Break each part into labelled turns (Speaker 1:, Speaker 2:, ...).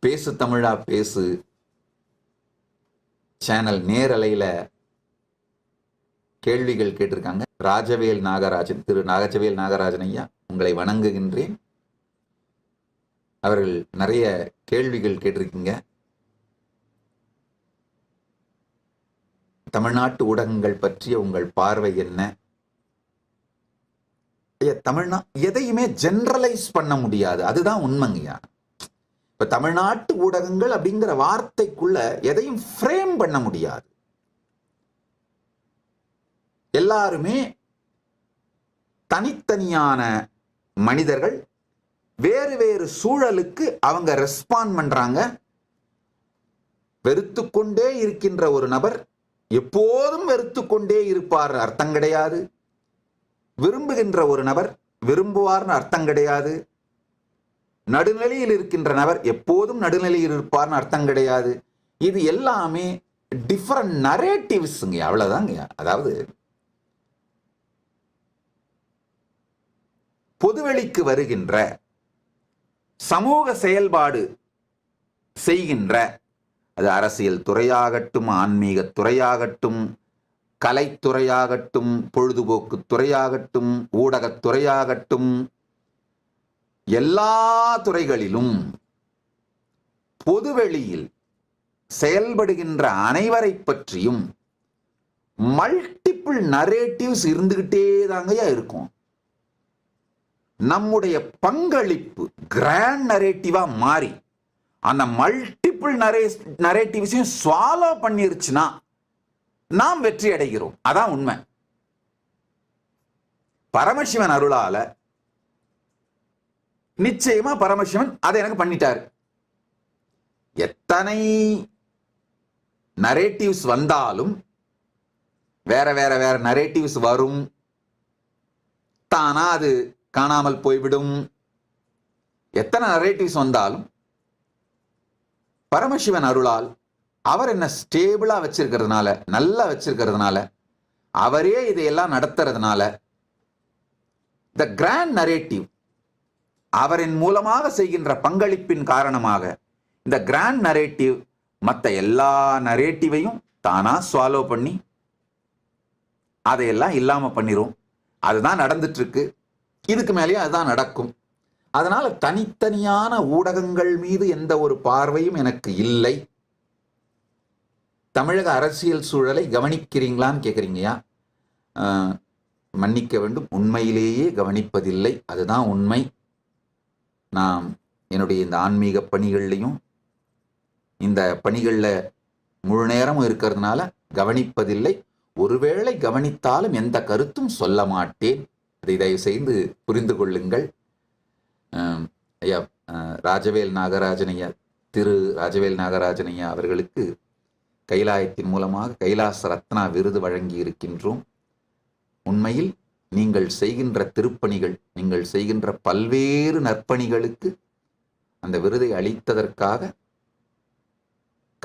Speaker 1: பேசு தமிழா பேசு. சேனல் நேரலையில கேள்விகள் கேட்டிருக்காங்க. ராஜவேல் நாகராஜன் திரு நாகச்சவேல் நாகராஜன் ஐயா உங்களை வணங்குகின்றேன். அவர்கள் நிறைய கேள்விகள் கேட்டிருக்கீங்க. தமிழ்நாட்டு ஊடகங்கள் பற்றிய உங்கள் பார்வை என்ன? தமிழ்நா எதையுமே ஜென்ரலைஸ் பண்ண முடியாது. அதுதான் உண்மைங்கய்யா. இப்ப தமிழ்நாட்டு ஊடகங்கள் அப்படிங்கிற வார்த்தைக்குள்ள எதையும் ஃப்ரேம் பண்ண முடியாது. எல்லாருமே தனித்தனியான மனிதர்கள் வேறு வேறு சூழலுக்கு அவங்க ரெஸ்பாண்ட் பண்றாங்க. வெறுத்து கொண்டே இருக்கின்ற ஒரு நபர் எப்போதும் வெறுத்து கொண்டே இருப்பார் அர்த்தம் கிடையாது. விரும்புகின்ற ஒரு நபர் விரும்புவார்னு அர்த்தம் கிடையாது. நடுநிலையில் இருக்கின்ற நபர் எப்போதும் நடுநிலையில் இருப்பார்னு அர்த்தம் கிடையாது. இது எல்லாமே டிஃப்ரெண்ட் நரேட்டிவ்ஸுங்க அவ்வளவுதாங்க. அதாவது பொதுவெளிக்கு வருகின்ற சமூக செயல்பாடு செய்கின்ற அது அரசியல் துறையாகட்டும் ஆன்மீக துறையாகட்டும் கலைத்துறையாகட்டும் பொழுதுபோக்கு துறையாகட்டும் ஊடகத்துறையாகட்டும் எல்லா துறைகளிலும் பொதுவெளியில் செயல்படுகின்ற அனைவரை பற்றியும் மல்டிபிள் நரேட்டிவ்ஸ் இருந்துகிட்டே தாங்கயா இருக்கும். நம்முடைய பங்களிப்பு கிராண்ட் நரேட்டிவா மாறி அந்த மல்டிபிள் நரே நரேட்டிவ்ஸையும் ஸ்வாலோ பண்ணிருச்சுன்னா நாம் வெற்றி அடைகிறோம். அதான் உண்மை. பரமசிவன் அருளால நிச்சயமா பரமசிவன் அதை எனக்கு பண்ணிட்டாரு. எத்தனை நரேட்டிவ்ஸ் வந்தாலும் வேற வேற வேற நரேட்டிவ்ஸ் வரும். தானா அது காணாமல் போய்விடும். எத்தனை நரேட்டிவ்ஸ் வந்தாலும் பரமசிவன் அருளால் அவர் என்ன ஸ்டேபிளா வச்சிருக்கிறதுனால நல்லா வச்சிருக்கிறதுனால அவரே இதையெல்லாம் நடத்துறதுனால த கிராண்ட் நரேட்டிவ் அவரின் மூலமாக செய்கின்ற பங்களிப்பின் காரணமாக இந்த கிராண்ட் நரேட்டிவ் மற்ற எல்லா நரேட்டிவையும் தானா ஸ்வாலோ பண்ணி அதையெல்லாம் இல்லாம பண்ணிரும். அதுதான் நடந்துட்டு இருக்கு இதுக்கு மேலேயும் அதுதான் நடக்கும். அதனால தனித்தனியான ஊடகங்கள் மீது எந்த ஒரு பார்வையும் எனக்கு இல்லை. தமிழக அரசியல் சூழலை கவனிக்கிறீங்களான்னு கேட்குறீங்கயா மன்னிக்க வேண்டும். உண்மையிலேயே கவனிப்பதில்லை. அதுதான் உண்மை. நான் என்னுடைய இந்த ஆன்மீக பணிகள்லையும் இந்த பணிகளில் முழு நேரமும் இருக்கிறதுனால கவனிப்பதில்லை. ஒருவேளை கவனித்தாலும் எந்த கருத்தும் சொல்ல மாட்டேன். அதை தயவு செய்து புரிந்து கொள்ளுங்கள். ஐயா ராஜவேல் நாகராஜனையா திரு ராஜவேல் நாகராஜனையா அவர்களுக்கு கைலாயத்தின் மூலமாக கைலாச ரத்னா விருது வழங்கி இருக்கின்றோம் உண்மையில் நீங்கள் செய்கின்ற திருப்பணிகள் நீங்கள் செய்கின்ற பல்வேறு நற்பணிகளுக்கு அந்த விருதை அளித்ததற்காக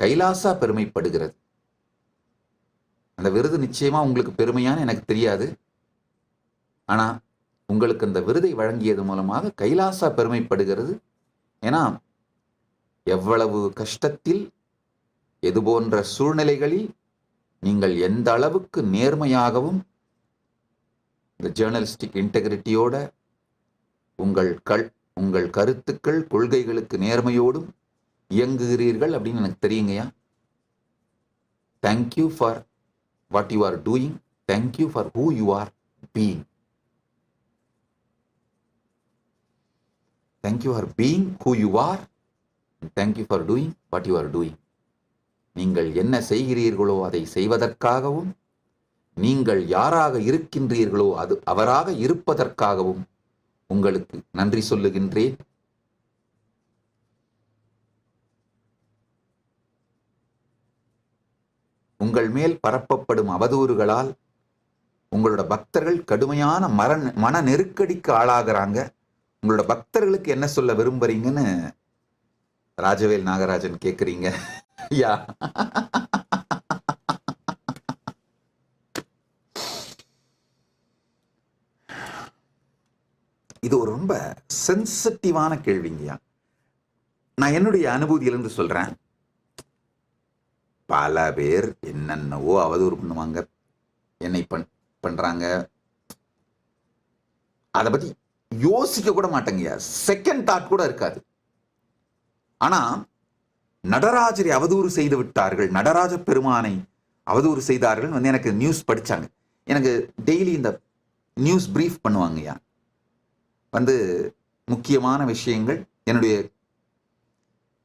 Speaker 1: கைலாசா பெருமைப்படுகிறது. அந்த விருது நிச்சயமா உங்களுக்கு பெருமையான்னு எனக்கு தெரியாது. ஆனா உங்களுக்கு அந்த விருதை வழங்கியது மூலமாக கைலாசா பெருமைப்படுகிறது. ஏன்னா எவ்வளவு கஷ்டத்தில் எது போன்ற சூழ்நிலைகளில் நீங்கள் எந்த அளவுக்கு நேர்மையாகவும் இந்த ஜேர்னலிஸ்டிக் இன்டெகிரிட்டியோட உங்கள் கள் உங்கள் கருத்துக்கள் கொள்கைகளுக்கு நேர்மையோடும் இயங்குகிறீர்கள் அப்படின்னு எனக்கு தெரியுங்கய்யா. Thank you for what you are doing thank you for who you are being thank you for being who you are thank you for doing what you are doing நீங்கள் என்ன செய்கிறீர்களோ அதை செய்வதற்காகவும் நீங்கள் யாராக இருக்கின்றீர்களோ அது அவராக இருப்பதற்காகவும் உங்களுக்கு நன்றி சொல்லுகின்றேன். உங்கள் மேல் பரப்பப்படும் அவதூறுகளால் உங்களோட பக்தர்கள் கடுமையான மரண மன நெருக்கடிக்கு ஆளாகிறாங்க. உங்களோட பக்தர்களுக்கு என்ன சொல்ல விரும்புறீங்கன்னு ராஜவேல் நாகராஜன் கேட்குறீங்க யா. இது ஒரு ரொம்ப சென்சிட்டிவான கேள்விங்கய்யா. நான் என்னுடைய அனுபூதியிலிருந்து சொல்றேன். பல பேர் என்னென்னவோ அவதூறு பண்ணுவாங்க. என்னை பண் பண்றாங்க. அதை பத்தி யோசிக்க கூட மாட்டேங்கய்யா. செகண்ட் தாட் கூட இருக்காது. ஆனா நடராஜரை அவதூறு செய்து விட்டார்கள். நடராஜ பெருமானை அவதூறு செய்தார்கள் வந்து எனக்கு நியூஸ் படிச்சாங்க. எனக்கு டெய்லி இந்த நியூஸ் பிரீஃப் பண்ணுவாங்கய்யா. வந்து முக்கியமான விஷயங்கள் என்னுடைய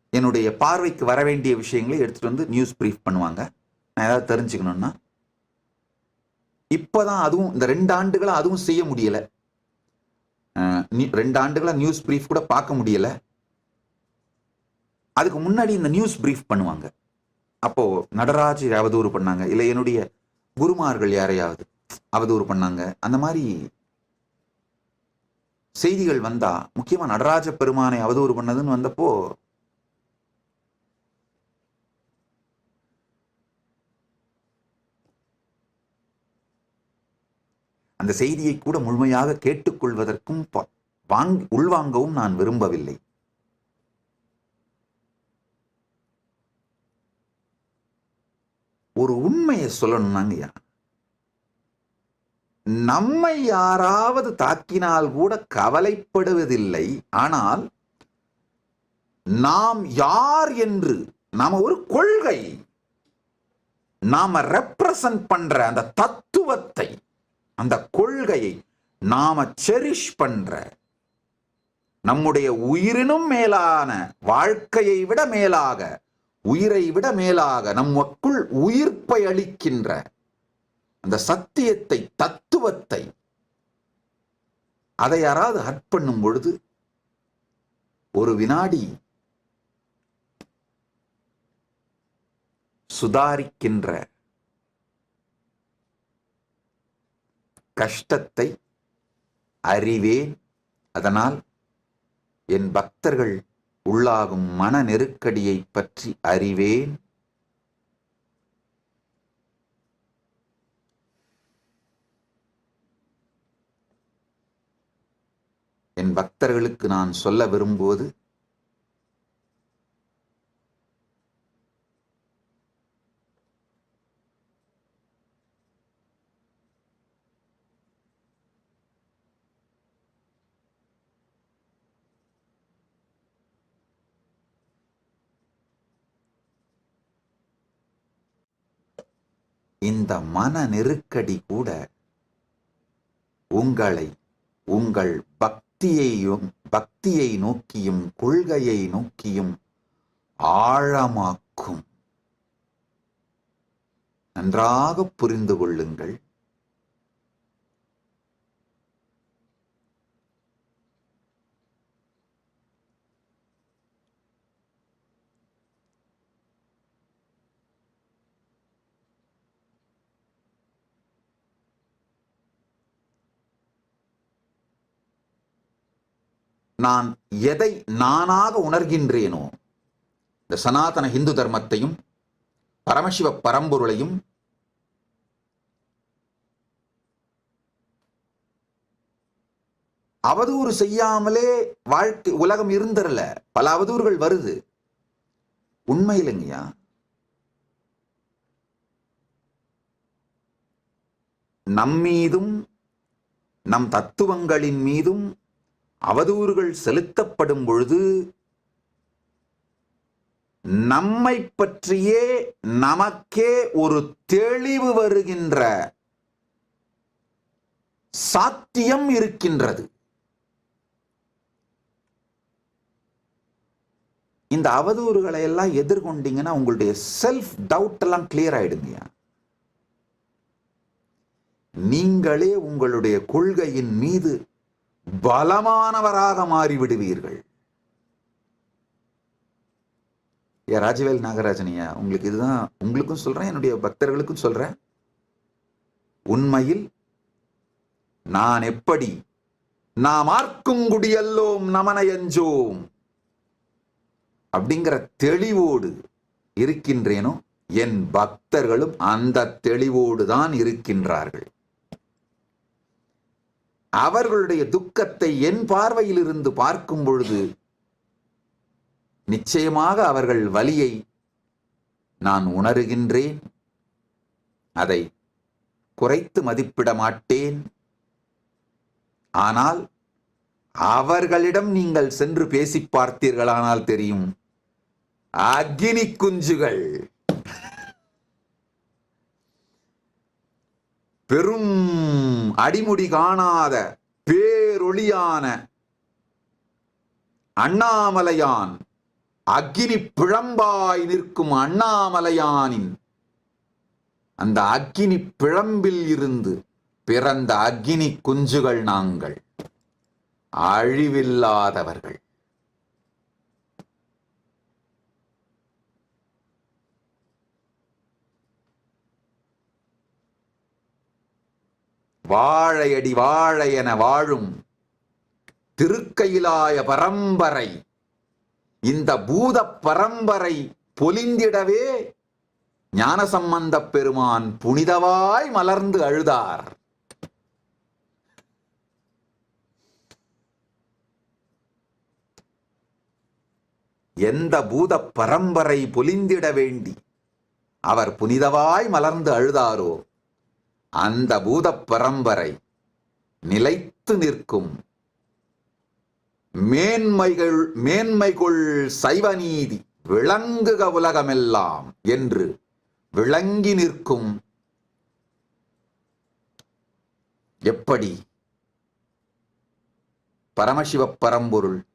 Speaker 1: என்னுடைய பார்வைக்கு வர வேண்டிய விஷயங்களை எடுத்துகிட்டு வந்து நியூஸ் ப்ரீஃப் பண்ணுவாங்க. நான் ஏதாவது தெரிஞ்சுக்கணும்னா இப்போதான் அதுவும் இந்த ரெண்டு ஆண்டுகளாக அதுவும் செய்ய முடியல. நீ- ரெண்டு ஆண்டுகளாக நியூஸ் ப்ரீஃப் கூட பார்க்க முடியலை. அதுக்கு முன்னாடி இந்த நியூஸ் ப்ரீஃப் பண்ணுவாங்க. அப்போ நடராஜ் அவதூறு பண்ணாங்க இல்லை என்னுடைய குருமார்கள் யாரையாவது அவதூறு பண்ணாங்க அந்த மாதிரி செய்திகள் வந்தா முக்கியமா நடராஜ பெருமானை அவதூறு பண்ணதுன்னு வந்தப்போ அந்த செய்தியை கூட முழுமையாக கேட்டுக்கொள்வதற்கும் ப- உள்வாங்கவும் நான் விரும்பவில்லை. ஒரு உண்மையை சொல்லணும்னாங்கய்யா. நம்மை யாராவது தாக்கினால் கூட கவலைப்படுவதில்லை. ஆனால் நாம் யார் என்று நாம ஒரு கொள்கை நாம ரெப்ரசன்ட் பண்ற அந்த தத்துவத்தை அந்த கொள்கையை நாம செரிஷ் பண்ற நம்முடைய உயிரினும் மேலான வாழ்க்கையை விட மேலாக உயிரை விட மேலாக நமக்குள் உயிர்ப்பை அளிக்கின்ற அந்த சத்தியத்தை தத்துவத்தை அதை யாராவது ஹட் பண்ணும் பொழுது ஒரு வினாடி சுதாரிக்கின்ற கஷ்டத்தை அறிவேன். அதனால் என் பக்தர்கள் உள்ளாகும் மன நெருக்கடியை பற்றி அறிவேன். என் பக்தர்களுக்கு நான் சொல்ல விரும்புவது இந்த மன நெருக்கடி கூட உங்களை உங்கள் பக்தியையும் பக்தியை நோக்கியும் கொள்கையை நோக்கியும் ஆழமாக்கும். நன்றாக புரிந்து கொள்ளுங்கள். நான் எதை நானாக உணர்கின்றேனோ இந்த சனாதன இந்து தர்மத்தையும் பரமசிவ பரம்பொருளையும் அவதூறு செய்யாமலே வாழ்க்கை உலகம் இருந்தரல பல அவதூறுகள் வருது. உண்மை இல்லைங்கய்யா? நம்மீதும் நம் தத்துவங்களின் மீதும் அவதூறுகள் செலுத்தப்படும் பொழுது நம்மை பற்றியே நமக்கே ஒரு தெளிவு வருகின்ற சாத்தியம் இருக்கின்றது. இந்த அவதூறுகளை எல்லாம் எதிர்கொண்டீங்கன்னா உங்களுடைய செல்ஃப் டவுட் எல்லாம் கிளியர் ஆயிடுங்கய்யா நீங்களே உங்களுடைய கொள்கையின் மீது பலமானவராக மாறிவிடுவீர்கள். ஏ ராஜவேல் நாகராஜனியா உங்களுக்கு இதுதான் உங்களுக்கும் சொல்றேன் என்னுடைய பக்தர்களுக்கும் சொல்றேன். உண்மையில் நான் எப்படி நாம் ஆர்க்குங்குடியல்லோம் நமனையஞ்சோம் அப்படிங்கிற தெளிவோடு இருக்கின்றேனோ என் பக்தர்களும் அந்த தெளிவோடு தான் இருக்கின்றார்கள். அவர்களுடைய துக்கத்தை என் பார்வையில் இருந்து பார்க்கும் பொழுது நிச்சயமாக அவர்கள் வலியை நான் உணருகின்றேன். அதை குறைத்து மதிப்பிட மாட்டேன். ஆனால் அவர்களிடம் நீங்கள் சென்று பேசி பார்த்தீர்களானால் தெரியும். அக்னி குஞ்சுகள். பெரும் அடிமுடி காணாத பேரொளியான அண்ணாமலையான் அக்னி பிழம்பாய் நிற்கும் அண்ணாமலையானின் அந்த அக்னி பிழம்பில் இருந்து பிறந்த அக்னி குஞ்சுகள் நாங்கள். அழிவில்லாதவர்கள். வாழையடி வாழையென வாழும் திருக்கையிலாய பரம்பரை இந்த பூத பரம்பரை பொலிந்திடவே ஞானசம்பந்தப் பெருமான் புனிதவாய் மலர்ந்து அழுதார். எந்த பூத பரம்பரை பொலிந்திட வேண்டி அவர் புனிதவாய் மலர்ந்து அழுதாரோ அந்த பூத பரம்பரை நிலைத்து நிற்கும். மேன்மைகள் மேன்மைகொள் சைவநீதி விளங்குக உலகமெல்லாம் என்று விளங்கி நிற்கும். எப்படி? பரமசிவ பரம்பொருள்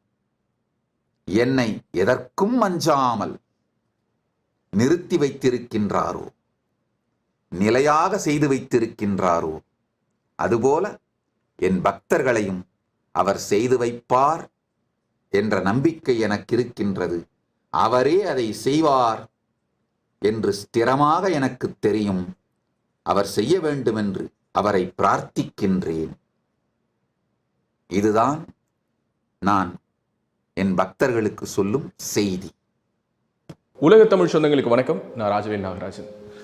Speaker 1: என்னை எதற்கும் அஞ்சாமல் நிறுத்தி வைத்திருக்கின்றாரோ? நிலையாக செய்து வைத்திருக்கின்றாரோ? அதுபோல என் பக்தர்களையும் அவர் செய்து வைப்பார் என்ற நம்பிக்கை எனக்கு இருக்கின்றது அவரே அதை செய்வார் என்று ஸ்திரமாக எனக்கு தெரியும். அவர் செய்ய வேண்டுமென்று அவரை பிரார்த்திக்கின்றேன். இதுதான் நான் என் பக்தர்களுக்கு சொல்லும் செய்தி.
Speaker 2: உலக தமிழ் சொந்தங்களுக்கு வணக்கம். நான் ராஜவேல் நாகராஜன்.